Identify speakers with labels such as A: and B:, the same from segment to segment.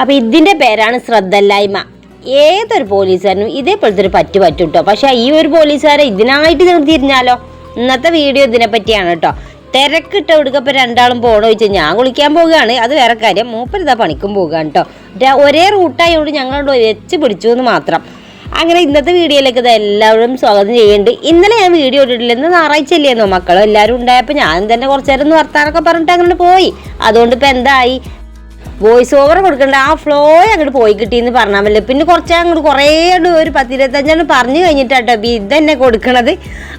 A: അപ്പോൾ ഇതിന്റെ പേരാണ് ശ്രദ്ധയില്ലായ്മ ഏതൊരു പോലീസുകാരനും ഇതേപോലത്തെ ഒരു പറ്റു പറ്റും കേട്ടോ പക്ഷേ ഈ ഒരു പോലീസുകാരെ ഇതിനായിട്ട് നിർത്തിയിരുന്നാലോ ഇന്നത്തെ വീഡിയോ ഇതിനെ പറ്റിയാണ് കേട്ടോ. തിരക്കിട്ട് എടുക്കപ്പോൾ രണ്ടാളും പോകണോ ചോദിച്ചാൽ ഞാൻ കുളിക്കാൻ പോവുകയാണ്. അത് വേറെ കാര്യം. മൂപ്പരിതാ പണിക്കും പോവുകയാണ് കേട്ടോ. ഒരേ റൂട്ടായതുകൊണ്ട് ഞങ്ങളോട് വെച്ച് പിടിച്ചു എന്ന് മാത്രം. അങ്ങനെ ഇന്നത്തെ വീഡിയോയിലേക്ക് ഇത് എല്ലാവരും സ്വാഗതം ചെയ്യുന്നുണ്ട്. ഇന്നലെ ഞാൻ വീഡിയോ ഇട്ടിട്ടില്ല. ഇന്ന് ഞായറാഴ്ച അല്ലേന്നോ മക്കളും എല്ലാവരും ഉണ്ടായപ്പോൾ ഞാൻ തന്നെ കുറച്ച് നേരം ഒന്ന് വർത്താനൊക്കെ പറഞ്ഞിട്ട് അങ്ങനെ പോയി. അതുകൊണ്ട് ഇപ്പം എന്തായി? വോയിസ് ഓവർ കൊടുക്കേണ്ട. ആ ഫ്ലോ അങ്ങോട്ട് പോയി കിട്ടിയെന്ന് പറഞ്ഞാൽ മതി. പിന്നെ കുറച്ച് അങ്ങോട്ട് കുറേ ഒരു പത്തിരുപത്തഞ്ചെണ്ണം പറഞ്ഞു കഴിഞ്ഞിട്ടാട്ടോ ഇപ്പം ഇതന്നെ കൊടുക്കണത്.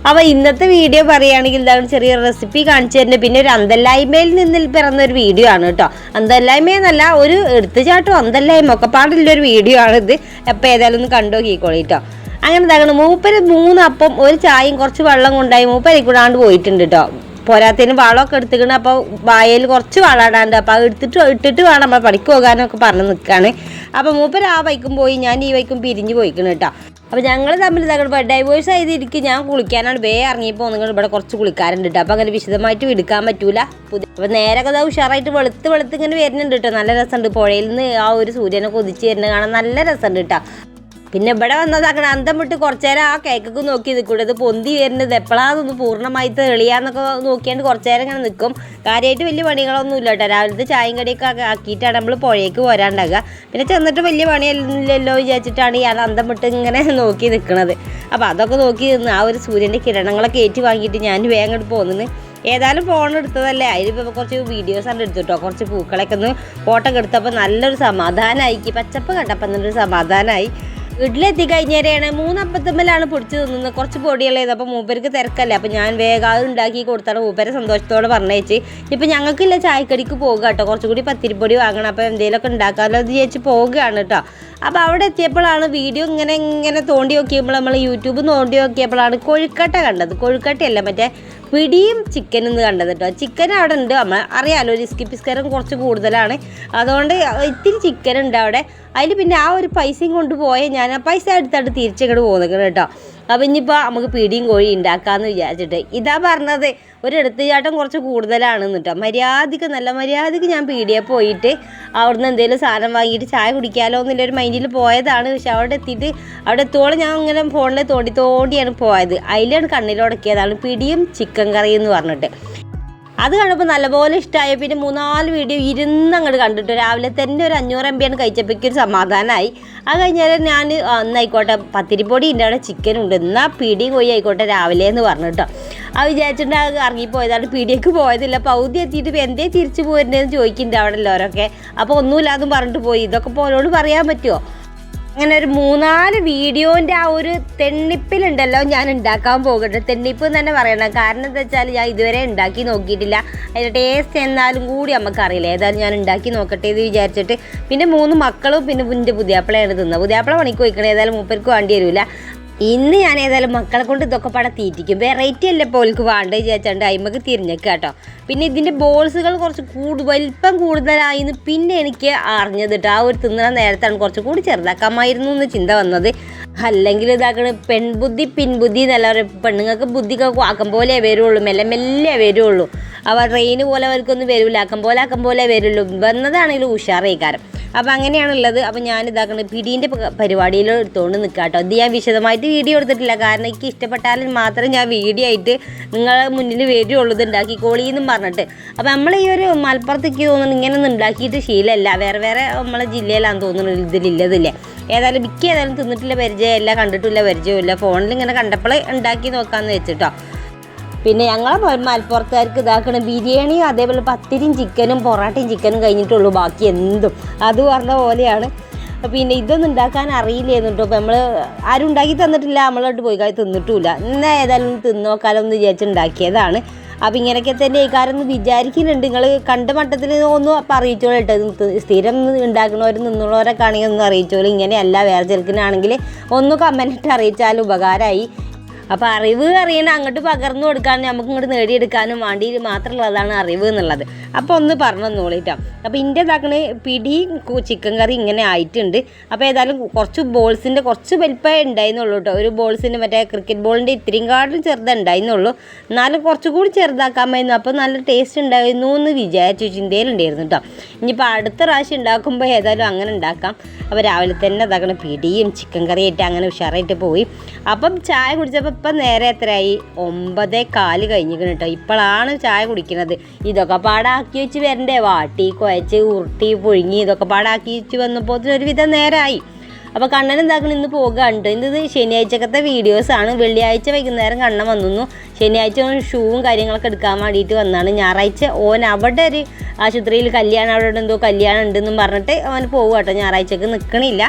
A: അപ്പോൾ ഇന്നത്തെ വീഡിയോ പറയുകയാണെങ്കിൽ ഇതാണ് ചെറിയ റെസിപ്പി കാണിച്ചു തരുന്നത്. പിന്നെ ഒരു അന്തല്ലായ്മയിൽ നിന്നിൽ പിറന്ന ഒരു വീഡിയോ ആണ് കേട്ടോ. അന്തല്ലായ്മയെന്നല്ല ഒരു എടുത്തുചാട്ടം അന്തല്ലായ്മ ഒക്കെ ഒരു വീഡിയോ ആണിത്. എപ്പോൾ ഏതായാലും ഒന്ന് കണ്ടു കേട്ടോ. അങ്ങനെ തകണം മൂപ്പര് മൂന്ന് അപ്പം ഒരു ചായയും കുറച്ച് വെള്ളം കൊണ്ടായി മൂപ്പരി കൂടാണ്ട് പോയിട്ടുണ്ട് കേട്ടോ. പോരാത്തതിന് വളമൊക്കെ എടുത്തിക്കണ. അപ്പോൾ വായയിൽ കുറച്ച് വളമിടാണ്ട് അപ്പോൾ എടുത്തിട്ട് ഇട്ടിട്ട് വേണം നമ്മൾ പണിക്ക് പോകാനൊക്കെ പറഞ്ഞ് നിൽക്കുകയാണ് അപ്പോൾ മൂപ്പർ ആ വൈക്കും പോയി ഞാൻ ഈ വൈക്കും പിരിഞ്ഞ് പോയിക്കണം കേട്ടോ അപ്പോൾ ഞങ്ങൾ തമ്മിൽ ഇതാകണം ഡൈവേഴ്സ് ആയതിരിക്കും. ഞാൻ കുളിക്കാനാണ് വേ ഇറങ്ങിയപ്പോൾ നിങ്ങൾ ഇവിടെ കുറച്ച് കുളിക്കാറുണ്ട് കേട്ടോ അപ്പോൾ അങ്ങനെ വിശദമായിട്ട് എടുക്കാൻ പറ്റൂല. പുതിയ അപ്പോൾ നേരെ കഥ ഉഷാറായിട്ട് വെളുത്ത് വെളുത്ത് ഇങ്ങനെ വരുന്നുണ്ട് കേട്ടോ നല്ല രസമുണ്ട്. പുഴയിൽ നിന്ന് ആ ഒരു സൂര്യനെ കൊതിച്ച് വരുന്നത് കാണാൻ നല്ല രസമുണ്ട് കേട്ടോ പിന്നെ ഇവിടെ വന്നത് അങ്ങനെ അന്തം വിട്ട് കുറച്ചേരം ആ കേക്കൊക്കെ നോക്കി നിൽക്കൂടെ. ഇത് പൊന്തി വരുന്നത് എപ്പോഴാണെന്ന് പൂർണമായി തെളിയാന്നൊക്കെ നോക്കിയാണ്ട് കുറച്ചേരം ഇങ്ങനെ നിൽക്കും കാര്യമായിട്ട് വലിയ പണികളൊന്നും ഇല്ല കേട്ടോ. രാവിലത്തെ ചായയും കടിയൊക്കെ ആക്കിയിട്ടാണ് നമ്മൾ പുഴയ്ക്ക് പോരാണ്ടാകുക പിന്നെ ചെന്നിട്ട് വലിയ പണിയല്ലല്ലോ വിചാരിച്ചിട്ടാണ് ഇയാൾ അന്തം വിട്ട് ഇങ്ങനെ നോക്കി നിൽക്കുന്നത് അപ്പോൾ അതൊക്കെ നോക്കി നിന്ന് ആ ഒരു സൂര്യന്റെ കിരണങ്ങളൊക്കെ ഏറ്റു വാങ്ങിയിട്ട് ഞാൻ വേഗം ഇങ്ങോട്ട് പോകുന്നത് ഏതായാലും ഫോൺ എടുത്തതല്ലേ? അതിലിപ്പോൾ കുറച്ച് വീഡിയോസ് ആണ് എടുത്തിട്ടോ. കുറച്ച് പൂക്കളൊക്കെ ഒന്ന് ഫോട്ടോ ഒക്കെ എടുത്തപ്പോൾ നല്ലൊരു സമാധാനമായി പച്ചപ്പ് കണ്ടപ്പോൾ നല്ലൊരു സമാധാനമായി വീട്ടിലെത്തി കഴിഞ്ഞേരെയാണ് മൂന്നപ്പത്തുമ്മലാണ് പൊടിച്ച് തിന്നുന്നത്. കുറച്ച് പൊടിയുള്ളത്. അപ്പോൾ മൂപ്പർക്ക് തിരക്കല്ലേ. അപ്പോൾ ഞാൻ വേഗം അത് ഉണ്ടാക്കി കൊടുത്താണ് മൂപ്പരെ സന്തോഷത്തോടെ പറഞ്ഞേച്ച് ഇപ്പം ഞങ്ങൾക്കില്ല ചായക്കടിക്ക് പോകുക കേട്ടോ കുറച്ചുകൂടി പത്തിരിപ്പൊടി വാങ്ങണം. അപ്പോൾ എന്തെങ്കിലുമൊക്കെ ഉണ്ടാക്കാമല്ലോ എന്ന് ചേച്ചി പോവുകയാണ് കേട്ടോ അപ്പോൾ അവിടെ എത്തിയപ്പോഴാണ് വീഡിയോ ഇങ്ങനെ ഇങ്ങനെ തോണ്ടി നോക്കിയപ്പോൾ നമ്മൾ യൂട്യൂബ് തോണ്ടി നോക്കിയപ്പോഴാണ് കൊഴുക്കട്ട കണ്ടത്. കൊഴുക്കട്ടയല്ല മറ്റേ പിടിയും ചിക്കനും എന്ന് കണ്ടത് കേട്ടോ ചിക്കൻ അവിടെ ഉണ്ട്. നമ്മൾ അറിയാലോ റിസ്കി പിസ്കരം കുറച്ച് കൂടുതലാണ്. അതുകൊണ്ട് ഇത്തിരി ചിക്കൻ ഉണ്ട് അവിടെ. അതിൽ പിന്നെ ആ ഒരു പൈസയും കൊണ്ട് പോയ ഞാൻ ആ പൈസ എടുത്തിട്ട് തിരിച്ചങ്ങോട്ട് പോകുന്നത് കേട്ടോ അപ്പം ഇനിയിപ്പോൾ നമുക്ക് പിടിയും കോഴി ഉണ്ടാക്കാമെന്ന് വിചാരിച്ചിട്ട്. ഇതാ പറഞ്ഞത് ഒരു എടുത്തുചാട്ടം കുറച്ച് കൂടുതലാണെന്ന് കേട്ടോ മര്യാദയ്ക്ക് നല്ല മര്യാദയ്ക്ക് ഞാൻ പീടിയെ പോയിട്ട് അവിടുന്ന് എന്തെങ്കിലും സാധനം വാങ്ങിയിട്ട് ചായ കുടിക്കാമല്ലോ എന്നുള്ളൊരു മൈൻഡിൽ പോയതാണ്. പക്ഷെ അവിടെ എത്തിയിട്ട് അവിടെ എത്തോളം ഞാൻ ഇങ്ങനെ ഫോണിൽ തോണ്ടി തോണ്ടിയാണ് പോയത്. അതിലാണ് കണ്ണിലുടക്കിയതാണ് പിടിയും ചിക്കൻ കറിയും എന്ന് പറഞ്ഞിട്ട്. അത് കണ്ടപ്പോൾ നല്ലപോലെ ഇഷ്ടമായ പിന്നെ മൂന്നാൽ വീഡിയോ ഇരുന്ന് അങ്ങോട്ട് കണ്ടിട്ട് രാവിലെ തന്നെ ഒരു അഞ്ഞൂറ് എം ബിയാണ് കഴിച്ചപ്പോഴേക്കും ഒരു സമാധാനമായി അത് കഴിഞ്ഞാൽ ഞാൻ എന്നായിക്കോട്ടെ പത്തിരിപ്പൊടി ഇതിന്റെ അവിടെ ചിക്കൻ ഉണ്ട്. എന്നാൽ പിടി പോയി ആയിക്കോട്ടെ രാവിലെ എന്ന് പറഞ്ഞു ആ അത് ഇറങ്ങിപ്പോയതാണ് പീടിയേക്ക് പോയതില്ല. പൗതി എത്തിയിട്ട് ഇപ്പോൾ എന്തേ തിരിച്ചു പോരുന്നതെന്ന് ചോദിക്കുന്നുണ്ട് അവിടെ എല്ലാവരൊക്കെ അപ്പോൾ ഒന്നുമില്ലാതും പറഞ്ഞിട്ട് പോയി. ഇതൊക്കെ പോലോട് പറയാൻ പറ്റുമോ അങ്ങനെ ഒരു മൂന്നാൽ വീഡിയോന്റെ ആ ഒരു തെണ്ണിപ്പിലുണ്ടല്ലോ ഞാൻ ഉണ്ടാക്കാൻ പോകട്ടെ തെണ്ണിപ്പ് എന്ന് തന്നെ പറയണം. കാരണം എന്താ വെച്ചാൽ ഞാൻ ഇതുവരെ ഉണ്ടാക്കി നോക്കിയിട്ടില്ല. അതിന്റെ ടേസ്റ്റ് എന്നാലും കൂടി നമുക്കറിയില്ല. ഏതായാലും ഞാൻ ഉണ്ടാക്കി നോക്കട്ടെ എന്ന് വിചാരിച്ചിട്ട് പിന്നെ മൂന്ന് മക്കളും പിന്നെ എന്റെ പുതിയാപ്പിളയാണ് തിന്നത്. പുതിയാപ്പിള പണിക്ക് വയ്ക്കണേ ഏതായാലും മൂപ്പർക്ക് വേണ്ടി വരില്ല ഇന്ന് ഞാൻ ഏതായാലും മക്കളെ കൊണ്ട് ഇതൊക്കെ പടം തീറ്റിക്കും. വെറൈറ്റി അല്ലേ പോൽക്ക് വേണ്ടത് വിചാരിച്ചാണ്ട് അയിമക്ക് തിരിഞ്ഞേക്കുക കേട്ടോ. പിന്നെ ഇതിന്റെ ബോൾസുകൾ കുറച്ച് കൂടു വലിപ്പം കൂടുതലായിന്ന് പിന്നെ എനിക്ക് അറിഞ്ഞത് കേട്ടോ ആ ഒരു തിന്നണ നേരത്താണ് കുറച്ച് കൂടി ചെറുതാക്കാമായിരുന്നു എന്ന് ചിന്ത വന്നത്. അല്ലെങ്കിൽ ഇതാക്കണ പെൺബുദ്ധി പിൻബുദ്ധി എന്നല്ല പെണ്ണുങ്ങൾക്ക് ബുദ്ധിയൊക്കെ ആക്കം പോലെ വരുള്ളൂ. മെല്ലെ മെല്ലെ വരുള്ളൂ. അവ ട്രെയിന് പോലെ അവർക്കൊന്നും വരില്ല ആക്കം പോലെ ആക്കം പോലെ വരുള്ളൂ. വന്നതാണെങ്കിലും ഉഷാറേക്കാരം അപ്പം അങ്ങനെയാണുള്ളത്. അപ്പം ഞാൻ പിടീന്റെ പരിപാടിയിൽ എടുത്തുകൊണ്ട് നിൽക്കാം കേട്ടോ ഇത് ഞാൻ വിശദമായിട്ട് വീഡിയോ എടുത്തിട്ടില്ല. കാരണം എനിക്ക് ഇഷ്ടപ്പെട്ടാലും മാത്രം ഞാൻ വീഡിയോ ആയിട്ട് നിങ്ങളെ മുന്നിൽ വരുള്ളൂ. ഇത് ഉണ്ടാക്കിക്കോളീന്നും പറഞ്ഞിട്ട്. അപ്പം നമ്മൾ ഈ ഒരു മലപ്പുറത്തേക്ക് തോന്നുന്നു ഇങ്ങനെയൊന്നും ഉണ്ടാക്കിയിട്ട് ശീലമല്ല വേറെ വേറെ നമ്മളെ ജില്ലയിലാണെന്ന് തോന്നുന്നു ഇതിലില്ലതില്ലേ. ഏതായാലും മിക്ക ഏതായാലും തിന്നിട്ടില്ല പരിചയമില്ല കണ്ടിട്ടില്ല പരിചയമില്ല. ഫോണിൽ ഇങ്ങനെ കണ്ടപ്പോൾ ഉണ്ടാക്കി നോക്കാമെന്ന് വെച്ചിട്ടോ. പിന്നെ ഞങ്ങളെ മലപ്പുറത്തുകാർക്ക് ഇതാക്കണം ബിരിയാണിയും അതേപോലെ പത്തിരിയും ചിക്കനും പൊറോട്ടയും ചിക്കനും കഴിഞ്ഞിട്ടുള്ളൂ. ബാക്കി എന്തും. അത് പറഞ്ഞ പോലെയാണ്. പിന്നെ ഇതൊന്നും ഉണ്ടാക്കാൻ അറിയില്ലായിരുന്നു കേട്ടോ. അപ്പോൾ നമ്മൾ ആരും ഉണ്ടാക്കി തന്നിട്ടില്ല. നമ്മളോട്ട് പോയി കാര്യം തിന്നിട്ടുമില്ല. എന്നാൽ ഏതായാലും തിന്ന് നോക്കാലോ എന്ന് വിചാരിച്ചുണ്ടാക്കിയതാണ് അപ്പോൾ ഇങ്ങനെയൊക്കെ തന്നെ ഈ കാര്യം ഒന്ന് വിചാരിക്കുന്നുണ്ട്. നിങ്ങൾ കണ്ട മട്ടത്തിൽ ഒന്നും അപ്പം അറിയിച്ചോളൂ കേട്ടോ. സ്ഥിരം ഉണ്ടാക്കണവരും നിന്നുള്ളവരൊക്കെ ആണെങ്കിൽ ഒന്ന് അറിയിച്ചോളൂ. ഇങ്ങനെയല്ല വേറെ ചെറുക്കിനാണെങ്കിൽ ഒന്ന് കമന്റിട്ട് അറിയിച്ചാൽ ഉപകാരമായി. അപ്പോൾ അറിവ് അറിയണ അങ്ങോട്ട് പകർന്നു കൊടുക്കാനും നമുക്ക് ഇങ്ങോട്ട് നേടിയെടുക്കാനും വേണ്ടി മാത്രമുള്ളതാണ് അറിവ് എന്നുള്ളത്. അപ്പോൾ ഒന്ന് പറഞ്ഞു തന്നോളിട്ടോ. അപ്പോൾ ഇന്റെ ഇതാക്കണ പിടി ചിക്കൻ കറി ഇങ്ങനെ ആയിട്ടുണ്ട്. അപ്പോൾ ഏതായാലും കുറച്ച് ബോൾസിന്റെ കുറച്ച് വലിപ്പമേ ഉണ്ടായിരുന്നുള്ളൂ കേട്ടോ. ഒരു ബോൾസിന്റെ മറ്റേ ക്രിക്കറ്റ് ബോളിന്റെ ഇത്രയും കാട്ടും ചെറുതുണ്ടായിരുന്നുള്ളൂ എന്നാലും എന്നാലും കുറച്ചുകൂടി ചെറുതാക്കാമായിരുന്നു. അപ്പോൾ നല്ല ടേസ്റ്റ് ഉണ്ടായിരുന്നു എന്ന് വിചാരിച്ചു ചിന്തയിലുണ്ടായിരുന്നു കേട്ടോ. ഇനിയിപ്പോൾ അടുത്ത പ്രാവശ്യം ഉണ്ടാക്കുമ്പോൾ ഏതായാലും അങ്ങനെ ഉണ്ടാക്കാം. അപ്പോൾ രാവിലെ തന്നെ ഇതാക്കണ പിടിയും ചിക്കൻ കറിയായിട്ട് അങ്ങനെ ഉഷാറായിട്ട് പോയി. അപ്പം ചായ കുടിച്ചപ്പോൾ ഇപ്പം നേരെ എത്രയായി? ഒമ്പതേ കാൽ കഴിഞ്ഞിരിക്കണം കേട്ടോ. ഇപ്പോഴാണ് ചായ കുടിക്കുന്നത്. ഇതൊക്കെ പാടാക്കി വെച്ച് വരണ്ടേ? വാട്ടി കുഴച്ച് ഉരുട്ടി പുഴുങ്ങി ഇതൊക്കെ പാടാക്കി വെച്ച് വന്നപ്പോൾ ഒരുവിധം നേരമായി അപ്പോൾ കണ്ണൻ എന്താക്കണം? ഇന്ന് പോകുകയുണ്ട് ഇത് ശനിയാഴ്ചക്കത്തെ വീഡിയോസാണ് വെള്ളിയാഴ്ച വൈകുന്നേരം കണ്ണൻ വന്നു. ശനിയാഴ്ച ഷൂവും കാര്യങ്ങളൊക്കെ എടുക്കാൻ വേണ്ടിയിട്ട് വന്നാണ്. ഞായറാഴ്ച ഓൻ അവിടെ ഒരു ആശുപത്രിയിൽ കല്യാണം അവിടെ എന്തോ കല്യാണം ഉണ്ടെന്നും പറഞ്ഞിട്ട് അവൻ പോകും കേട്ടോ. ഞായറാഴ്ചക്ക് നിൽക്കണില്ല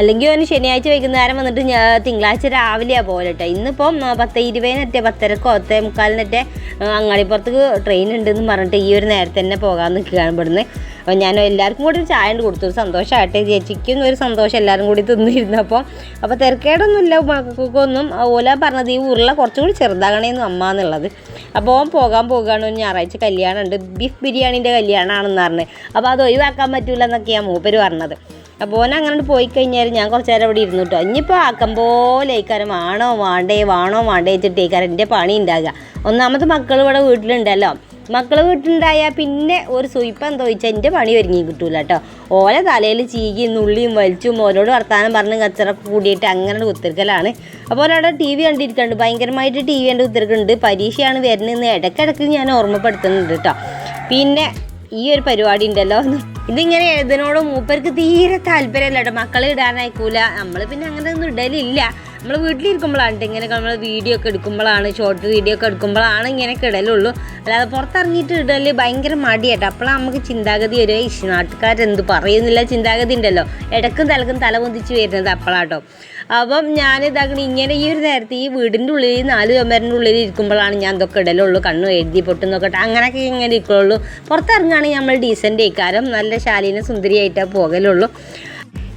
A: അല്ലെങ്കിൽ അവന് ശനിയാഴ്ച വൈകുന്നേരം വന്നിട്ട് ഞാൻ തിങ്കളാഴ്ച രാവിലെയാണ് പോലെ കേട്ടോ. ഇന്നിപ്പം പത്ത് ഇരുപതിനറ്റെ പത്തരക്കോ പത്തേ മുക്കാലിനറ്റെ അങ്ങാടിപ്പുറത്തേക്ക് ട്രെയിൻ ഉണ്ടെന്ന് പറഞ്ഞിട്ട് ഈ ഒരു നേരത്തെ തന്നെ പോകാൻ നിൽക്കുകയാണ് ഇവിടുന്ന്. അപ്പോൾ ഞാൻ എല്ലാവർക്കും കൂടി ഒരു ചായ കൊടുത്തു. ഒരു സന്തോഷമായിട്ട് ചേച്ചിക്കും ഒരു സന്തോഷം എല്ലാവരും കൂടി തിന്നിരുന്നപ്പോൾ അപ്പോൾ തിരക്കേടൊന്നുമില്ല മക്കൾക്കൊന്നും ഓല പറഞ്ഞത് ഈ ഉരുള കുറച്ചുകൂടി ചെറുതാകണേന്ന് അമ്മ എന്നുള്ളത് അപ്പോൾ ഓൻ പോകാൻ പോകുകയാണ് ഞായറാഴ്ച കല്യാണം ഉണ്ട് ബീഫ് ബിരിയാണീന്റെ കല്യാണമാണെന്ന് പറഞ്ഞത് അപ്പോൾ അത് ഒഴിവാക്കാൻ പറ്റില്ല എന്നൊക്കെയാണ് മൂപ്പര് പറഞ്ഞത്. അപ്പോൾ ഓൻ അങ്ങനെ പോയി കഴിഞ്ഞാൽ ഞാൻ കുറച്ച് നേരം ഇവിടെ ഇരുന്നു കേട്ടോ ഇനിയിപ്പോൾ ആക്കം പോലെ ഇക്കാരം വേണോ വേണ്ടേ വേണോ വേണ്ടേ വെച്ചിട്ട് ഇക്കാരം എന്റെ പണി ഉണ്ടാകുക ഒന്നാമത് മക്കൾ ഇവിടെ വീട്ടിലുണ്ടല്ലോ. മക്കൾ വീട്ടിലുണ്ടായാൽ പിന്നെ ഒരു സുയിപ്പം എന്താ എന്റെ പണി ഒരുങ്ങി കിട്ടൂല കേട്ടോ ഓല തലയിൽ ചീകി നുള്ളിയും വലിച്ചും ഓരോട് വർത്താനം പറഞ്ഞ് കച്ചറ കൂടിയിട്ട് അങ്ങനെ കുത്തിരിക്കലാണ്. അപ്പോൾ അവിടെ ടി വി കണ്ടിരിക്കുന്നുണ്ട് ഭയങ്കരമായിട്ട് ടി വി കണ്ട് കുത്തിരിക്കുന്നുണ്ട് പരീക്ഷയാണ് വരുന്നതെന്ന് ഇടയ്ക്കിടയ്ക്ക് ഞാൻ ഓർമ്മപ്പെടുത്തുന്നുണ്ട് കേട്ടോ പിന്നെ ഈ ഒരു പരിപാടി ഉണ്ടല്ലോ ഇതിങ്ങനെ എഴുതിനോട് മൂപ്പർക്ക് തീരെ താല്പര്യമില്ല കേട്ടോ. മക്കളെ ഇടാനായിക്കൂല. നമ്മൾ പിന്നെ അങ്ങനെ ഒന്നും ഇടലില്ല. നമ്മൾ വീട്ടിലിരിക്കുമ്പോഴാണ് ട്ടോ ഇങ്ങനെ നമ്മൾ വീഡിയോ ഒക്കെ എടുക്കുമ്പോഴാണ് ഷോർട്ട് വീഡിയോ ഒക്കെ എടുക്കുമ്പോഴാണ് ഇങ്ങനെയൊക്കെ ഇടലുള്ളൂ. അല്ലാതെ പുറത്തിറങ്ങിയിട്ട് ഇടൽ ഭയങ്കര മടിയായിട്ട് അപ്പോഴാണ് നമുക്ക് ചിന്താഗതി ഒരു നാട്ടുകാരെന്ത് പറയുന്നില്ല ചിന്താഗതി ഉണ്ടല്ലോ. ഇടക്കും തലക്കും തല പൊന്തിച്ച് വരുന്നത് അപ്പോഴാട്ടോ അപ്പം ഞാൻ ഇതാക്കണ ഇങ്ങനെ ഈ ഒരു നേരത്തെ ഈ വീടിന്റെ ഉള്ളിൽ നാല് ചുമരിന്റെ ഉള്ളിൽ ഇരിക്കുമ്പോഴാണ് ഞാൻ ഇതൊക്കെ ഇടലുള്ളൂ കണ്ണു എഴുതി പൊട്ടുന്നൊക്കെ അങ്ങനെയൊക്കെ ഇങ്ങനെ ഇരിക്കുള്ളൂ. പുറത്തിറങ്ങുകയാണെങ്കിൽ നമ്മൾ ഡീസന്റ് ഇക്കാരം നല്ല ശാലീന സുന്ദരിയായിട്ടേ പോകലുള്ളൂ.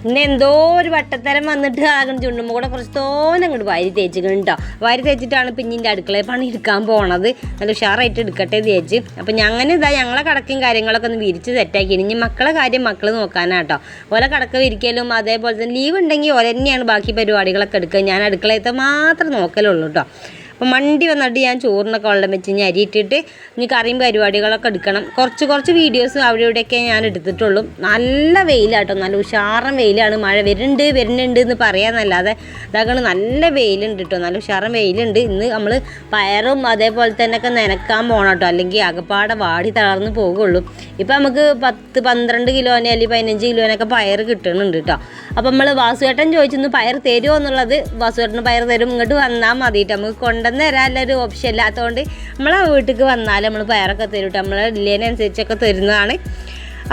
A: പിന്നെ എന്തോ ഒരു വട്ടത്തരം വന്നിട്ട് ആകണം ചുണ്ടുമ്പോൾ കൂടെ കുറച്ച് തോന്നും അങ്ങോട്ട് വാരി തേച്ചിക്കണം കേട്ടോ വാരി തേച്ചിട്ടാണ് പിന്നിന്റെ അടുക്കളയിൽ പണി എടുക്കാൻ പോണത്. നല്ല ഉഷാറായിട്ട് എടുക്കട്ടെ തേച്ച് അപ്പം ഞങ്ങനെ ഇതാ ഞങ്ങളെ കടക്കും കാര്യങ്ങളൊക്കെ ഒന്ന് വിരിച്ച് സെറ്റാക്കി. ഇനി മക്കളെ കാര്യം മക്കൾ നോക്കാനാട്ടോ ഓലെ കടക്ക വിരിക്കലും അതേപോലെ തന്നെ ലീവ് ഉണ്ടെങ്കിൽ ഓല ബാക്കി പരിപാടികളൊക്കെ എടുക്കുക. ഞാൻ അടുക്കളയത്തെ മാത്രം നോക്കലുള്ളൂ കേട്ടോ അപ്പം മണ്ടി വന്നിട്ട് ഞാൻ ചോറിനൊക്കെ വെള്ളം വെച്ച് ഇനി അരിയിട്ടിട്ട് ഇനി കറിയും പരിപാടികളൊക്കെ എടുക്കണം. കുറച്ച് കുറച്ച് വീഡിയോസ് അവിടെ ഇവിടെയൊക്കെ ഞാൻ എടുത്തിട്ടുള്ളൂ. നല്ല വെയിലാട്ടോ. നല്ല ഉഷാറൻ വെയിലാണ്. മഴ വരുന്നുണ്ട് വരുന്നുണ്ട് എന്ന് പറയാന്നല്ലാതെ ഇതാകണം നല്ല വെയിലുണ്ട് കേട്ടോ നല്ല ഉഷാറൻ വെയിലുണ്ട്. ഇന്ന് നമ്മൾ പയറും അതേപോലെ തന്നെ ഒക്കെ നനക്കാൻ പോകണം കേട്ടോ അല്ലെങ്കിൽ അകപ്പാടെ വാടി തളർന്ന് പോകുള്ളൂ. ഇപ്പം നമുക്ക് പത്ത് പന്ത്രണ്ട് കിലോനെ അല്ലെങ്കിൽ പതിനഞ്ച് കിലോനൊക്കെ പയർ കിട്ടുന്നുണ്ട് കേട്ടോ അപ്പം നമ്മൾ വാസുവേട്ടൻ ചോദിച്ചിരുന്നു പയർ തരുമോ എന്നുള്ളത്. വാസുവേട്ടന് പയർ തരും. ഇങ്ങോട്ട് വന്നാൽ മതിയിട്ട് നമുക്ക് കൊണ്ടുവന്ന് തരാനുള്ളൊരു ഓപ്ഷൻ ഇല്ലാത്തതുകൊണ്ട് നമ്മളെ വീട്ടിലേക്ക് വന്നാൽ നമ്മൾ പയറൊക്കെ തരും കേട്ടോ നമ്മളെ ഇല്ലേനനുസരിച്ചൊക്കെ തരുന്നതാണ്.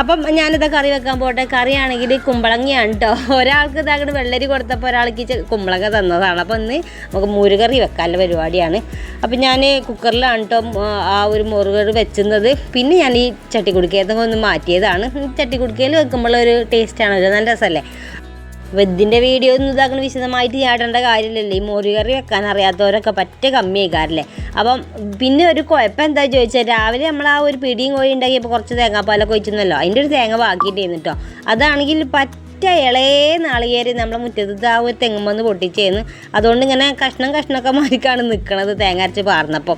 A: അപ്പം ഞാനിത് കറി വെക്കാൻ പോട്ടെ. കറിയാണെങ്കിൽ കുമ്പളങ്ങയാണ് കേട്ടോ ഒരാൾക്ക് ഇതാകട്ട് വെള്ളരി കൊടുത്തപ്പോൾ ഒരാൾക്ക് കുമ്പളങ്ങ തന്നതാണ്. അപ്പോൾ ഇന്ന് നമുക്ക് മുരുകറി വെക്കാനുള്ള പരിപാടിയാണ്. അപ്പം ഞാൻ കുക്കറിലാണ് കേട്ടോ ആ ഒരു മുറുകറി വെച്ചുന്നത് പിന്നെ ഞാൻ ഈ ചട്ടിക്കുടുക്കയതൊക്കെ ഒന്ന് മാറ്റിയതാണ്. ചട്ടിക്കുടുക്കയിൽ വെക്കുമ്പോൾ ഒരു ടേസ്റ്റാണ് നല്ല രസമല്ലേ അപ്പോൾ ഇതിന്റെ വീഡിയോ ഒന്നും ഇതാക്കണ വിശദമായിട്ട് ചാടേണ്ട കാര്യമില്ലല്ലോ. ഈ മോരുകറി വെക്കാൻ അറിയാത്തവരൊക്കെ പറ്റ കമ്മിയായിക്കാറില്ലേ അപ്പം പിന്നെ ഒരു കുഴപ്പം എന്താ ചോദിച്ചാൽ രാവിലെ നമ്മൾ ആ ഒരു പിടിയും കോഴി ഉണ്ടാക്കിയപ്പോൾ കുറച്ച് തേങ്ങാപ്പാലൊക്കെ ഒഴിച്ചെന്നല്ലോ. അതിന്റെ ഒരു തേങ്ങ ബാക്കിയിട്ടേന്ന് കേട്ടോ അതാണെങ്കിൽ പറ്റ ഇളയ നാളികേരി നമ്മളെ മുറ്റത്ത് ആ ഒരു തെങ്ങുമെന്ന് പൊട്ടിച്ചേന്ന്. അതുകൊണ്ട് ഇങ്ങനെ കഷ്ണം കഷ്ണമൊക്കെ മാറിക്കാണ് നിൽക്കണത് തേങ്ങ അരച്ച് പാർന്നപ്പോൾ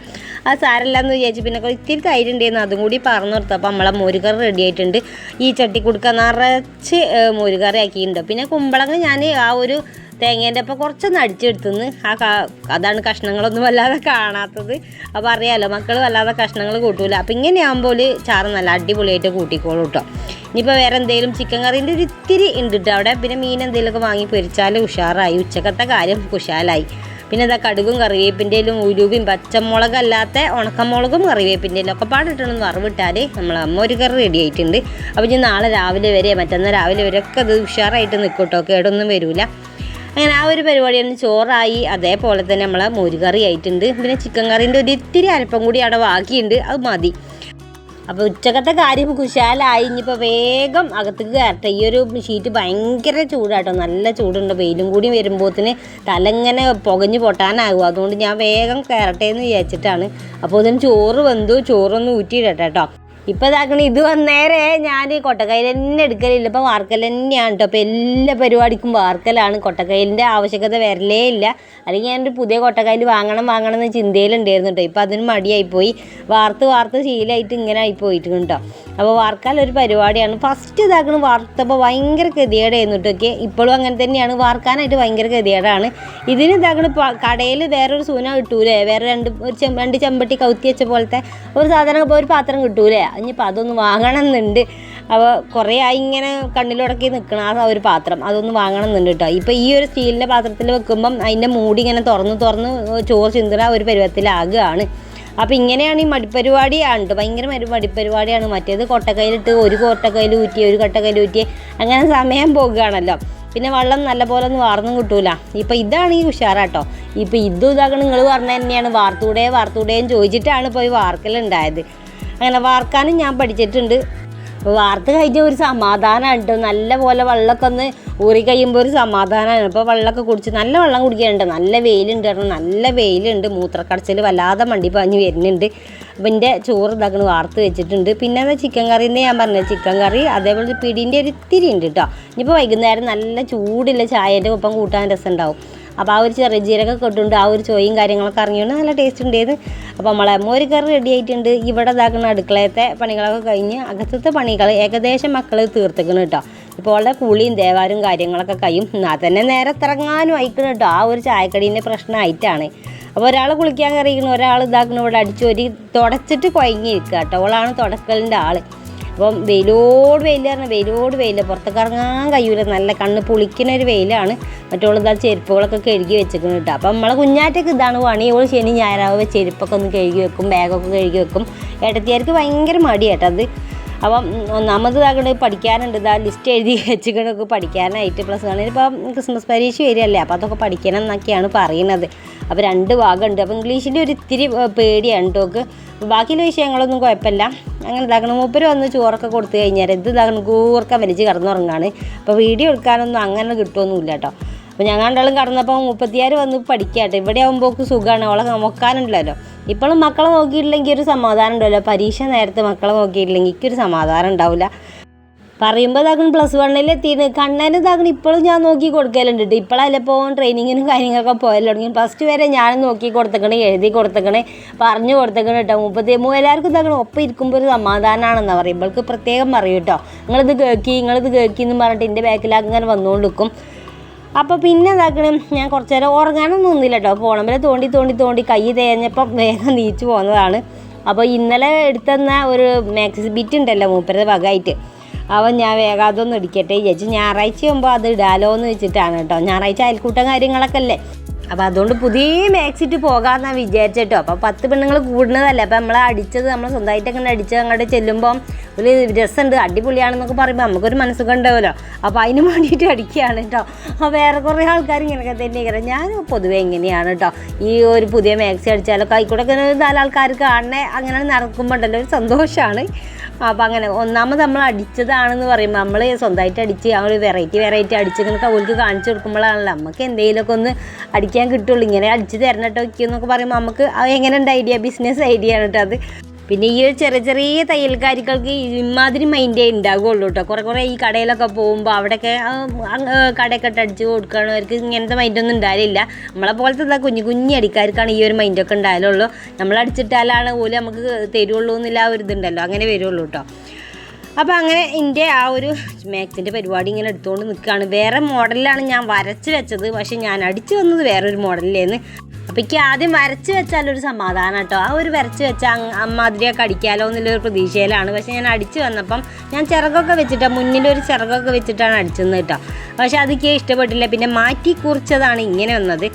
A: ആ എന്ന് വിചാരിച്ചു പിന്നെ ഇത്തിരി തൈര് ഉണ്ടായിരുന്നു അതും കൂടി പറഞ്ഞു കൊടുത്തപ്പോൾ നമ്മളെ മോരുകറി റെഡി ആയിട്ടുണ്ട്. ഈ ചട്ടി കൊടുക്കാൻ നിറച്ച് മോരുകറി ആക്കിയിട്ടുണ്ട് പിന്നെ കുമ്പളങ്ങ ഞാൻ ആ ഒരു തേങ്ങേന്റെ ഒപ്പം കുറച്ചൊന്ന് അടിച്ചെടുത്തുനിന്ന് ആ അതാണ് കഷ്ണങ്ങളൊന്നും വല്ലാതെ കാണാത്തത്. അപ്പോൾ അറിയാമല്ലോ മക്കൾ വല്ലാതെ കഷ്ണങ്ങൾ കൂട്ടൂല. അപ്പം ഇങ്ങനെയാകുമ്പോൾ ചാറ് നല്ല അടിപൊളിയായിട്ട് കൂട്ടിക്കോളൂ കേട്ടോ. ഇനിയിപ്പോൾ വേറെ എന്തെങ്കിലും ചിക്കൻ കറീന്റെ ഒരു ഇത്തിരി ഉണ്ട് കേട്ടോ അവിടെ. പിന്നെ മീൻ എന്തെങ്കിലുമൊക്കെ വാങ്ങി പൊരിച്ചാൽ ഉഷാറായി. ഉച്ചക്കത്തെ കാര്യം കുശാലായി. പിന്നെ ഇതാ കടുകും കറിവേപ്പിന്റെയിലും ഉരുവും പച്ചമുളക് അല്ലാത്ത ഉണക്കമുളകും കറിവേപ്പിന്റെയിലും ഒക്കെ പാടിട്ടൊന്ന് വറവിട്ടാൽ നമ്മൾ അമ്മ ഒരു കറി റെഡി ആയിട്ടുണ്ട്. അപ്പോൾ ഇനി നാളെ രാവിലെ വരെ മറ്റന്നാൾ രാവിലെ വരെ ഒക്കെ അത് ഉഷാറായിട്ട് നിൽക്കും കേട്ടോ കേടൊന്നും വരില്ല അങ്ങനെ ആ ഒരു പരിപാടിയാണ് ചോറായി. അതേപോലെ തന്നെ നമ്മളെ മോരുകറി ആയിട്ടുണ്ട്. പിന്നെ ചിക്കൻ കറീന്റെ ഒരു ഇത്തിരി അല്പം കൂടി അവിടെ ബാക്കിയുണ്ട്. അത് മതി. അപ്പോൾ ഉച്ചക്കത്തെ കാര്യം കുശാലായി. ഇനിയിപ്പോൾ വേഗം അകത്തേക്ക് കയറട്ടെ. ഈ ഒരു ഷീറ്റ് ഭയങ്കര ചൂടാട്ടോ. നല്ല ചൂടുണ്ട്. വെയിലും കൂടി വരുമ്പോത്തിന് തലങ്ങനെ പുകഞ്ഞു പൊട്ടാനാകും. അതുകൊണ്ട് ഞാൻ വേഗം കയറട്ടെ എന്ന് വിചാരിച്ചിട്ടാണ്. അപ്പോൾ ഇതിന് ചോറ് വെന്തു. ചോറൊന്ന് ഊറ്റിയിടട്ടെ കേട്ടോ. ഇപ്പം ഇതാക്കണ ഇത് വന്നേരെ ഞാൻ കൊട്ടക്കയിൽ തന്നെ എടുക്കലില്ല. ഇപ്പം വാർക്കൽ തന്നെയാണ് കേട്ടോ അപ്പോൾ എല്ലാ പരിപാടിക്കും വാർക്കലാണ്. കൊട്ടക്കയിലിന്റെ ആവശ്യകത വരലേ ഇല്ല. അല്ലെങ്കിൽ ഞാനൊരു പുതിയ കൊട്ടക്കയിൽ വാങ്ങണം വാങ്ങണം എന്ന് ചിന്തയിലുണ്ടായിരുന്നു കേട്ടോ ഇപ്പം അതിന് മടിയായിപ്പോയി. വാർത്ത് വാർത്ത് ശീലമായിട്ട് ഇങ്ങനെ ആയിപ്പോയിട്ട് കേട്ടോ അപ്പോൾ വാർക്കാൻ ഒരു പരിപാടിയാണ്. ഫസ്റ്റ് ഇതാക്കണം വാർത്തപ്പോൾ ഭയങ്കര ഗതികേടായിരുന്നു കേട്ടോ ഇപ്പോഴും അങ്ങനെ തന്നെയാണ്. വാർക്കാനായിട്ട് ഭയങ്കര ഗതികേടാണ്. ഇതിന് ഇതാക്കണം കടയിൽ വേറൊരു സൂന കിട്ടൂലേ? വേറെ രണ്ട് ഒരു രണ്ട് ചെമ്പട്ടി കൗത്തി വെച്ച പോലത്തെ ഒരു സാധനം ഇപ്പോൾ ഒരു പാത്രം കിട്ടൂലേ? ഇനിയിപ്പോൾ അതൊന്ന് വാങ്ങണം എന്നുണ്ട് അപ്പോൾ കുറേ ആയി ഇങ്ങനെ കണ്ണിലുടക്കി നിൽക്കണം ആ ഒരു പാത്രം. അതൊന്ന് വാങ്ങണം എന്നുണ്ട് കേട്ടോ ഇപ്പോൾ ഈ ഒരു സ്റ്റീലിന്റെ പാത്രത്തിൽ വെക്കുമ്പം അതിന്റെ മൂടി ഇങ്ങനെ തുറന്ന് തുറന്ന് ചോറ് ചിന്തണ ഒരു പരുവത്തിലാകുകയാണ് അപ്പോൾ ഇങ്ങനെയാണ് ഈ മടിപ്പരിപാടിയാണ് കേട്ടോ ഭയങ്കര മടിപ്പരിപാടിയാണ്. മറ്റേത് കൊട്ടക്കയിലിട്ട് ഒരു കൊട്ടക്കയിൽ ഊറ്റി ഒരു കൊട്ടക്കയിൽ ഊറ്റി അങ്ങനെ സമയം പോകുകയാണല്ലോ പിന്നെ വെള്ളം നല്ലപോലെ ഒന്നും വാർന്നും കിട്ടൂല. ഇപ്പം ഇതാണ് ഈ ഉഷാറാട്ടോ. ഇപ്പം ഇതും ഇതാക്കണം നിങ്ങൾ പറഞ്ഞ തന്നെയാണ്. വാർത്തൂടെ വാർത്തൂടെയും ചോദിച്ചിട്ടാണ് പോയി വാർക്കലുണ്ടായത് അങ്ങനെ വാർക്കാനും ഞാൻ പഠിച്ചിട്ടുണ്ട്. വാർത്ത് കഴിഞ്ഞ ഒരു സമാധാനമാണ് കേട്ടോ നല്ല പോലെ വെള്ളമൊക്കെ ഒന്ന് ഊറി കഴിയുമ്പോൾ ഒരു സമാധാനമാണ് ഇപ്പോൾ വെള്ളമൊക്കെ കുടിച്ച് നല്ല വെള്ളം കുടിക്കാനുണ്ട് നല്ല വെയിലുണ്ട് കാരണം നല്ല വെയിലുണ്ട്. മൂത്രക്കടച്ചിൽ വല്ലാതെ മണ്ടി പാഞ്ഞ് വരുന്നുണ്ട്. അപ്പോൾ എന്റെ ചോറ് ഇതാക്കണ വാർത്ത് വെച്ചിട്ടുണ്ട്. പിന്നെ എന്താ ചിക്കൻ എന്ന് ഞാൻ പറഞ്ഞത് ചിക്കൻ കറി അതേപോലെ പിടീന്റെ ഒരു ഇത്തിരി ഉണ്ട് കേട്ടോ ഇനിയിപ്പോൾ വൈകുന്നേരം നല്ല ചൂടുള്ള ചായന്റെ ഒപ്പം കൂട്ടാൻ രസം ഉണ്ടാവും. അപ്പോൾ ആ ഒരു ചെറിയ ജീരകമൊക്കെ ഇട്ടുണ്ട് ആ ഒരു ചോയും കാര്യങ്ങളൊക്കെ ഇറങ്ങിയോണ്ട് നല്ല ടേസ്റ്റ് ഉണ്ടായിരുന്നു അപ്പോൾ നമ്മളെ മോരി കറി റെഡി ആയിട്ടുണ്ട്. ഇവിടെ ഇതാക്കുന്ന അടുക്കളയത്തെ പണികളൊക്കെ കഴിഞ്ഞ് അകത്തത്തെ പണികൾ ഏകദേശം മക്കൾ തീർത്തിക്കണം കേട്ടോ ഇപ്പോൾ ഉള്ള കുളിയും ദേവാരും കാര്യങ്ങളൊക്കെ കഴിയും. എന്നാൽ തന്നെ നേരെ തിറങ്ങാനും അയക്കണം കേട്ടോ ആ ഒരു ചായക്കടീന്റെ പ്രശ്നമായിട്ടാണ് അപ്പോൾ ഒരാൾ കുളിക്കാൻ കറിയിക്കണം ഒരാൾ ഇതാക്കണം ഇവിടെ അടിച്ചു ഒരു തുടച്ചിട്ട് കുഴങ്ങിയിരിക്കുക കേട്ടോ അവളാണ് തുടക്കലിന്റെ ആൾ അപ്പം വെയിലോട് വെയിൽ പറഞ്ഞാൽ വെയിലോട് വെയിൽ പുറത്തേക്ക് ഇറങ്ങാൻ കഴിയൂല. നല്ല കണ്ണ് പുളിക്കുന്ന ഒരു വെയിലാണ്. മറ്റുള്ള ആ ചെരുപ്പുകളൊക്കെ കഴുകി വെച്ചേക്കുന്നു കേട്ടോ. അപ്പം നമ്മളെ കുഞ്ഞാറ്റക്ക് ഇതാണ് പണി. ഓൾ ശനി ഞായറാവ് ചെരുപ്പൊക്കെ ഒന്ന് കഴുകി വെക്കും ബാഗൊക്കെ കഴുകി വെക്കും. ഏട്ടത്തിയാർക്ക് ഭയങ്കര മടി കേട്ടോ അത്. അപ്പം ഒന്നാമത് പഠിക്കാനുണ്ട്. ഇതാ ലിസ്റ്റ് എഴുതി വെച്ചിക്കണൊക്കെ പഠിക്കാനായിട്ട് പ്ലസ് വണ്ണിന് ഇപ്പം ക്രിസ്മസ് പരീക്ഷ വരികയല്ലേ? അപ്പോൾ അതൊക്കെ പഠിക്കണം എന്നൊക്കെയാണ് പറയുന്നത്. അപ്പോൾ രണ്ട് ഭാഗമുണ്ട്. അപ്പോൾ ഇംഗ്ലീഷിന്റെ ഒരു ഇത്തിരി പേടിയാണ് ടോക്ക് ബാക്കിയുള്ള വിഷയങ്ങളൊന്നും കുഴപ്പമില്ല. അങ്ങനെ ഇതാക്കണം. മൂപ്പര് വന്ന് ചോറൊക്കെ കൊടുത്തു കഴിഞ്ഞാൽ ഇത് ഇതാക്കണം. കൂർക്കം വലിച്ച് കിടന്നുറങ്ങാണ്. അപ്പോൾ വീഡിയോ എടുക്കാനൊന്നും അങ്ങനെ കിട്ടുമൊന്നുമില്ല കേട്ടോ. അപ്പോൾ ഞാൻ കണ്ടാലും കടന്നപ്പോൾ മുപ്പത്തിയാറ് വന്ന് പഠിക്കാട്ടെ. ഇവിടെ ആകുമ്പോൾ സുഖമാണ് അവളെ നോക്കാനുണ്ടല്ലോ. ഇപ്പോഴും മക്കളെ നോക്കിയിട്ടില്ലെങ്കിൽ ഒരു സമാധാനം ഉണ്ടാവില്ല പരീക്ഷ നേരത്തെ മക്കളെ നോക്കിയിട്ടില്ലെങ്കിൽ എനിക്കൊരു സമാധാനം ഉണ്ടാവില്ല. പറയുമ്പോൾ ഇതാക്കണം പ്ലസ് വണ്ണിൽ എത്തിയിട്ട് കണ്ണന് ഇതാക്കണം ഇപ്പോഴും ഞാൻ നോക്കി കൊടുക്കലുണ്ട് കേട്ടോ ഇപ്പോഴല്ല ഇപ്പോൾ ട്രെയിനിങ്ങിനും കാര്യങ്ങളൊക്കെ പോയാലും തുടങ്ങി. ഫസ്റ്റ് വരെ ഞാൻ നോക്കി കൊടുത്തേക്കണേ എഴുതി കൊടുത്തേക്കണേ പറഞ്ഞു കൊടുത്തേക്കണേ കേട്ടോ മുപ്പത്തി എല്ലാവർക്കും ഇതാക്കണം ഒപ്പം ഇരിക്കുമ്പോൾ ഒരു സമാധാനമാണെന്ന് പറയും പ്രത്യേകം പറയും കേട്ടോ നിങ്ങളിത് കേൾക്കി നിങ്ങളിത് കേൾക്കി എന്ന് പറഞ്ഞിട്ട് എന്റെ ബാക്കിലാക്കി ഇങ്ങനെ വന്നുകൊണ്ട് നിൽക്കും അപ്പോൾ പിന്നെ എന്താക്കണം? ഞാൻ കുറച്ച് നേരം ഉറങ്ങാനൊന്നും നിന്നില്ല കേട്ടോ ഫോണമിൽ തോണ്ടി തോണ്ടി തോണ്ടി കൈ തേഞ്ഞപ്പം വേഗം നീച്ചു പോകുന്നതാണ് അപ്പോൾ ഇന്നലെ എടുത്തുന്ന ഒരു മാക്സിസ് ബിറ്റ് ഉണ്ടല്ലോ മൂപ്പരുടെ വകമായിട്ട് അവൻ ഞാൻ വേഗം അതൊന്നും ഇടിക്കട്ടെ ചേച്ചി ഞായറാഴ്ച ആകുമ്പോൾ അത് ഇടാലോ എന്ന് വെച്ചിട്ടാണ് കേട്ടോ. ഞായറാഴ്ച അയൽക്കൂട്ടം കാര്യങ്ങളൊക്കെ അല്ലേ? അപ്പോൾ അതുകൊണ്ട് പുതിയ മാക്സിറ്റ് പോകാമെന്നാണ് വിചാരിച്ചിട്ടോ. അപ്പോൾ പത്ത് പെണ്ണുങ്ങൾ കൂടുന്നതല്ല. അപ്പോൾ നമ്മൾ അടിച്ചത് നമ്മൾ സ്വന്തമായിട്ട് അങ്ങനെ അടിച്ച് അങ്ങോട്ട് ചെല്ലുമ്പം ഒരു രസമുണ്ട്. അടിപൊളിയാണെന്നൊക്കെ പറയുമ്പോൾ നമുക്കൊരു മനസ്സുഖം ഉണ്ടാവുമല്ലോ അപ്പോൾ അതിന് വേണ്ടിയിട്ട് അടിക്കുകയാണ് കേട്ടോ. അപ്പോൾ വേറെ കുറേ ആൾക്കാർ ഇങ്ങനെയൊക്കെ ഇങ്ങനെ. ഞാൻ പൊതുവേ ഇങ്ങനെയാണ് കേട്ടോ. ഈ ഒരു പുതിയ മാക്സി അടിച്ചാലൊക്കെ ആയിക്കൂടെ നാലാൾക്കാർ കാണണേ അങ്ങനെ നടക്കുമ്പോൾ ഉണ്ടല്ലോ. ഒരു സന്തോഷമാണ് അപ്പോൾ അങ്ങനെ ഒന്നാമത് നമ്മൾ അടിച്ചതാണെന്ന് പറയുമ്പോൾ നമ്മൾ സ്വന്തമായിട്ട് അടിച്ച് ആ ഒരു വെറൈറ്റി വെറൈറ്റി അടിച്ചിങ്ങനെ അവർക്ക് കാണിച്ചു കൊടുക്കുമ്പോഴാണല്ലോ. നമുക്ക് എന്തെങ്കിലുമൊക്കെ ഒന്ന് അടിക്കാൻ കിട്ടുള്ളൂ. ഇങ്ങനെ അടിച്ച് തരണം കേട്ടോ എന്നൊക്കെ പറയുമ്പോൾ നമുക്ക് എങ്ങനെയുണ്ട് ഐഡിയ ബിസിനസ് ഐഡിയ ആണ് കേട്ടോ അത്. പിന്നെ ഈ ചെറിയ ചെറിയ തയ്യൽക്കാരികൾക്ക് ഇമാതിരി മൈൻഡേ ഉണ്ടാകുള്ളൂ കേട്ടോ കുറേ കുറേ ഈ കടയിലൊക്കെ പോകുമ്പോൾ അവിടെയൊക്കെ കടയൊക്കെ അടിച്ച് കൊടുക്കണവർക്ക് ഇങ്ങനത്തെ മൈൻഡൊന്നും ഉണ്ടായില്ല നമ്മളെ പോലത്തെ കുഞ്ഞു കുഞ്ഞു അടിക്കാർക്കാണ് ഈ ഒരു മൈൻഡൊക്കെ ഉണ്ടായാലുള്ളൂ നമ്മൾ അടിച്ചിട്ടാലാണ് പോലും നമുക്ക് തരുള്ളൂ എന്നില്ല ആ ഒരു ഇതുണ്ടല്ലോ. അങ്ങനെ വരുള്ളൂ കേട്ടോ അപ്പോൾ അങ്ങനെ എന്റെ ആ ഒരു മാക്സിന്റെ പരിപാടി ഇങ്ങനെ എടുത്തുകൊണ്ട് നിൽക്കുകയാണ് വേറെ മോഡലിലാണ് ഞാൻ വരച്ച് വെച്ചത്. പക്ഷേ ഞാൻ അടിച്ചു വന്നത് വേറൊരു മോഡലിലേന്ന് അപ്പോൾ എനിക്ക് ആദ്യം വരച്ച് വെച്ചാലൊരു സമാധാനം കേട്ടോ. ആ ഒരു വരച്ച് വെച്ചാൽ അമ്മാതിരിയൊക്കെ അടിക്കാലോ എന്നുള്ളൊരു പ്രതീക്ഷയിലാണ്. പക്ഷേ ഞാൻ അടിച്ചു വന്നപ്പം ഞാൻ ചിറകൊക്കെ വെച്ചിട്ട് മുന്നിലൊരു ചിറകൊക്കെ വെച്ചിട്ടാണ് അടിച്ചത് കേട്ടോ. പക്ഷേ അതൊക്കെ ഇഷ്ടപ്പെട്ടില്ല. പിന്നെ മാറ്റി കുറിച്ചതാണ് ഇങ്ങനെ വന്നത്.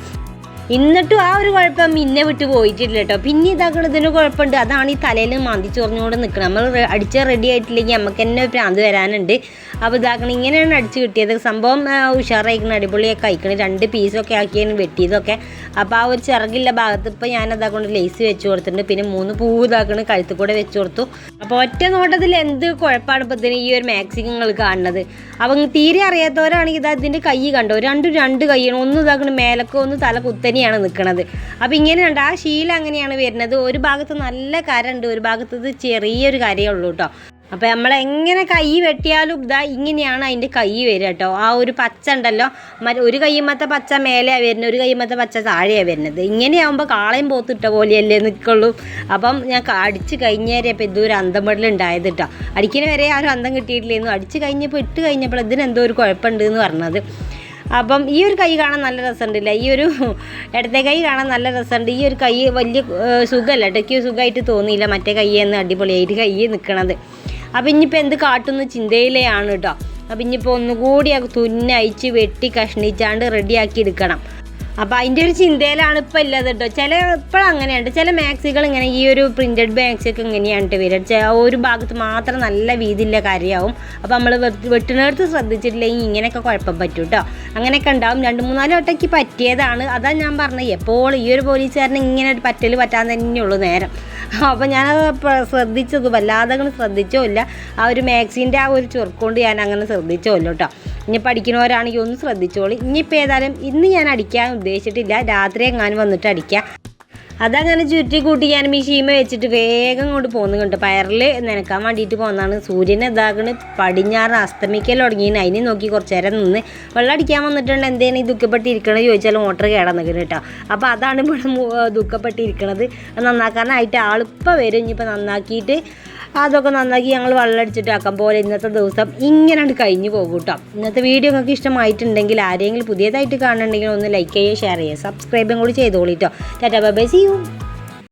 A: എന്നിട്ടും ആ ഒരു കുഴപ്പം ഇന്നെ വിട്ട് പോയിട്ടില്ല കേട്ടോ പിന്നെ ഇതാക്കണതിന് കുഴപ്പമുണ്ട്. അതാണ് ഈ തലയിൽ മാന്തി ചൊറിഞ്ഞുകൊണ്ട് നിൽക്കണം നമ്മൾ അടിച്ച റെഡി ആയിട്ടില്ലെങ്കിൽ നമുക്ക് തന്നെ പ്രാന്ത് വരാനുണ്ട്. അപ്പോൾ ഇതാക്കണം ഇങ്ങനെയാണ് അടിച്ച് കിട്ടിയത്. സംഭവം ഉഷാറായിരിക്കണം അടിപൊളിയൊക്കെ അയക്കണം രണ്ട് പീസൊക്കെ ആക്കിയാണ് വെട്ടിയതൊക്കെ. അപ്പോൾ ആ ഒരു ചിറകില്ല ഭാഗത്ത് ഇപ്പോൾ ഞാൻ അതാക്കൊണ്ട് ലേസ് വെച്ച് കൊടുത്തിട്ടുണ്ട്. പിന്നെ മൂന്ന് പൂ ഇതാക്കണം. കഴുത്തിൽ കൂടെ വെച്ച് കൊടുത്തു. അപ്പോൾ ഒറ്റ നോട്ടത്തിൽ എന്ത് കുഴപ്പമാണ് ഇപ്പോൾ ഇതിന് ഈ ഒരു മാക്സി നിങ്ങൾ കാണുന്നത്? അപ്പം തീരെ അറിയാത്തവരാണെങ്കിൽ ഇതാ ഇതിന്റെ കൈ കണ്ടോ? രണ്ടും രണ്ട് കൈയാണ്. ഒന്ന് ഇതാക്കണം. മേലൊക്കെ ഒന്ന് തല കുത്തനെയാണ് നിൽക്കുന്നത് അപ്പം ഇങ്ങനെയുണ്ട് ആ ശീലം അങ്ങനെയാണ് വരുന്നത്. ഒരു ഭാഗത്ത് നല്ല കരണ്ട് ഒരു ഭാഗത്ത് ചെറിയൊരു കരയേ ഉള്ളൂ കേട്ടോ. അപ്പം നമ്മൾ എങ്ങനെ കൈ വെട്ടിയാലും ഇതാ ഇങ്ങനെയാണ് അതിന്റെ കൈ വരിക കേട്ടോ. ആ ഒരു പച്ച ഉണ്ടല്ലോ മറ്റേ ഒരു കൈമത്തെ പച്ച മേലെയാണ് വരുന്നത് ഒരു കൈമത്തെ പച്ച താഴെയാണ് വരുന്നത്. ഇങ്ങനെയാകുമ്പോൾ കാളയും പോത്തിട്ട പോലെയല്ലേ നിൽക്കുള്ളൂ അപ്പം ഞാൻ അടിച്ച് കഴിഞ്ഞേരെ ഇപ്പം ഇതൊരു അന്തം ഉണ്ടായത് കേട്ടോ. അടിക്കുന്ന വരെ ആരും അന്തം കിട്ടിയിട്ടില്ലായിരുന്നു അടിച്ച് കഴിഞ്ഞപ്പോൾ ഇട്ട് കഴിഞ്ഞപ്പോൾ ഇതിനെന്തോ ഒരു കുഴപ്പമുണ്ട് എന്ന് പറഞ്ഞത്. അപ്പം ഈ ഒരു കൈ കാണാൻ നല്ല രസമുണ്ടല്ലേ? ഈ ഒരു ഇടത്തെ കൈ കാണാൻ നല്ല രസമുണ്ട്. ഈ ഒരു കൈ വലിയ സുഖമല്ല ഇടയ്ക്ക് സുഖമായിട്ട് തോന്നിയില്ല മറ്റേ കൈയെന്ന് അടിപൊളിയായിട്ട് കൈ നിൽക്കണത് അപ്പം ഇനിയിപ്പോൾ എന്ത് കാട്ടുന്ന ചിന്തയിലെയാണ് കേട്ടോ. അപ്പം ഇനിയിപ്പോൾ ഒന്നുകൂടി തുന്നയച്ച് വെട്ടി കഷ്ണിച്ചാണ്ട് റെഡിയാക്കി എടുക്കണം. അപ്പം അതിന്റെ ഒരു ചിന്തയിലാണ് ഇപ്പോൾ ഇല്ലത് കേട്ടോ ചില ഇപ്പോഴും അങ്ങനെയുണ്ട്. ചില മാക്സികൾ ഇങ്ങനെ ഈ ഒരു പ്രിന്റഡ് ബാഗ്സ് ഒക്കെ ഇങ്ങനെയാണ് വരിക. ഒരു ഭാഗത്ത് മാത്രം നല്ല വീതിയുള്ള കാര്യമാവും. അപ്പോൾ നമ്മൾ വെട്ടിനടുത്ത് ശ്രദ്ധിച്ചിട്ടില്ലെങ്കിൽ ഇങ്ങനെയൊക്കെ കുഴപ്പം പറ്റും കേട്ടോ അങ്ങനെയൊക്കെ ഉണ്ടാവും. രണ്ട് മൂന്നാൽ വട്ടയ്ക്ക് പറ്റിയതാണ്. അതാ ഞാൻ പറഞ്ഞത്. എപ്പോൾ ഈ ഒരു പോലീസുകാരന് ഇങ്ങനെ ഒരു പറ്റൽ പറ്റാൻ തന്നെയുള്ളൂ നേരം. അപ്പോൾ ഞാൻ ശ്രദ്ധിച്ചത് വല്ലാതെ അങ്ങനെ ശ്രദ്ധിച്ചോ ഇല്ല. ആ ഒരു മാക്സിന്റെ ആ ഒരു ചെറുക്കൊണ്ട് ഞാൻ അങ്ങനെ ശ്രദ്ധിച്ചോ ഇല്ല കേട്ടോ. ഇനി പഠിക്കുന്നവരാണെങ്കിൽ ഒന്ന് ശ്രദ്ധിച്ചോളി. ഇനിയിപ്പോൾ ഏതായാലും ഇന്ന് ഞാൻ അടിക്കാൻ ഉദ്ദേശിച്ചിട്ടില്ല. രാത്രി എങ്ങാനും വന്നിട്ട് അടിക്കാം. അതങ്ങനെ ചുറ്റി കൂട്ടി ഞാൻ മിഷീമ വെച്ചിട്ട് വേഗം കൊണ്ട് പോകുന്നു കണ്ടു പയറിൽ നനക്കാൻ വേണ്ടിയിട്ട് പോകുന്നതാണ് സൂര്യൻ ഇതാകണ് പടിഞ്ഞാറ് അസ്തമിക്കൽ തുടങ്ങി അതിന് നോക്കി കുറച്ച് നേരം നിന്ന് വെള്ളം അടിക്കാൻ വന്നിട്ടുണ്ട്. എന്തേലും ദുഃഖപ്പെട്ടിരിക്കണത് ചോദിച്ചാൽ മോട്ടർ നിൽക്കുന്നത് കേട്ടോ. അപ്പോൾ അതാണ് ഇവിടെ ദുഃഖപ്പെട്ടിരിക്കണത്. നന്നാക്കാനായിട്ട് ആളിപ്പോൾ വരും. ഇനിയിപ്പോൾ നന്നാക്കിയിട്ട് അതൊക്കെ നന്നാക്കി ഞങ്ങൾ വെള്ളം അടിച്ചിട്ട് ആക്കാൻ പോലെ ഇന്നത്തെ ദിവസം ഇങ്ങനെ കഴിഞ്ഞു പോകും കേട്ടോ. ഇന്നത്തെ വീഡിയോ നിങ്ങൾക്ക് ഇഷ്ടമായിട്ടുണ്ടെങ്കിൽ ആരെങ്കിലും പുതിയതായിട്ട് കാണുന്നുണ്ടെങ്കിൽ ഒന്ന് ലൈക്ക് ചെയ്യുക ഷെയർ ചെയ്യുക സബ്സ്ക്രൈബും കൂടി ചെയ്തോളിട്ടോ tata bye bye see you